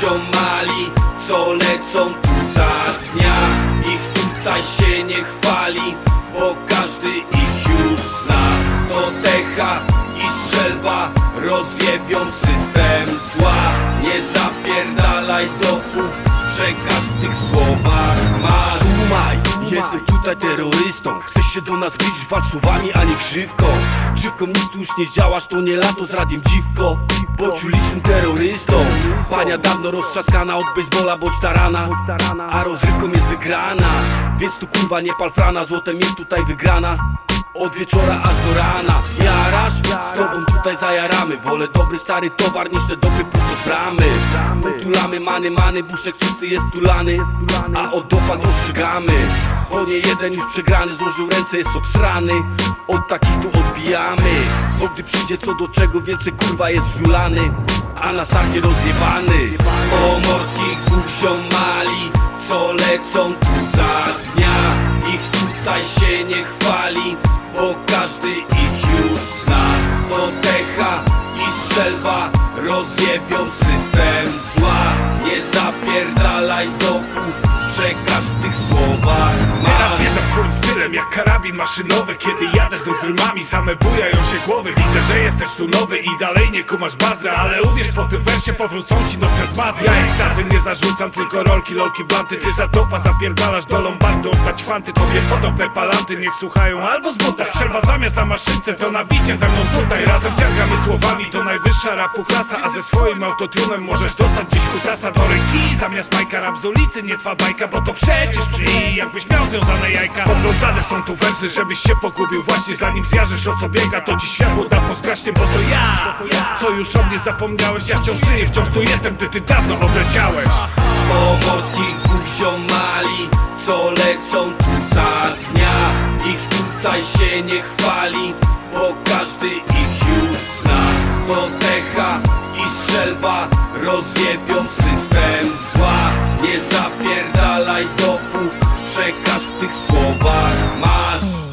ziomali, co lecą tu za dnia. Ich tutaj się nie chwali, bo każdy ich już zna. To techa i strzelba rozjebią system zła. Nie zapierdalaj dopów, przekaz w tych słowach masz. Skumaj, jestem tutaj terrorystą. Chcesz się do nas bić, walcz słowami, a nie grzywką Grzywką nic tu już nie zdziałasz, to nie lato z radiem dziwko. Bądź ulicznym terrorystą Pania dawno roztrzaskana od baseballa bądź tarana. A rozrywką jest wygrana Więc tu kurwa nie pal frana, złotem jest tutaj wygrana. Od wieczora aż do rana Jarasz? Z tobą tutaj zajaramy. Wolę dobry stary towar niż te dopy prosto z bramy. Utulamy many, many, buszek czysty jest tulany A od dopad ostrzegamy Bo nie jeden już przegrany złożył ręce jest obsrany. Od takich tu odbijamy. Bo gdy przyjdzie co do czego więcej kurwa jest żulany A na starcie rozjebany. Pomorskich dwóch ziomali Co lecą tu za dnia. Ich tutaj się nie chwali Bo każdy ich już zna To techa i strzelba. Rozjebią system zła. Nie zapierdalaj dopów Przekaż w tych słowach. Masz wjeżdżam swoim stylem jak karabin maszynowy Kiedy jadę z rymami, same bujają się głowy. Widzę, że jesteś tu nowy i dalej nie kumasz bazy Ale uwierz, po tym wersie powrócą ci do bazy. Ja ekstazy nie zarzucam, tylko rolki, lolki, blanty. Ty za topa zapierdalasz do lombardu Oddać fanty, tobie podobne palanty Niech słuchają albo z buta. Strzelba zamiast na maszynce, to nabicie ze mną tutaj. Razem ciągamy słowami, to najwyższa rapu klasa. A ze swoim autotunem możesz dostać gdzieś kutasa. Do ręki Zamiast bajka rap z ulicy, nie twa bajka, bo to przecież free. Jakbyś miał związane jajka Poplątane są tu wersy, żebyś się pogubił Właśnie zanim zjarzysz o co biega. To ci światło dawno zgaśnie, bo to ja. Co już o mnie zapomniałeś, ja wciąż żyję Wciąż tu jestem, ty, ty dawno odleciałeś Pomorskich dwóch ziomali Co lecą tu za dnia. Ich tutaj się nie chwali Bo każdy ich już zna. To techa i strzelba Rozjebią system zła Nie zapierdalaj dopów Przekaż w tych słowach masz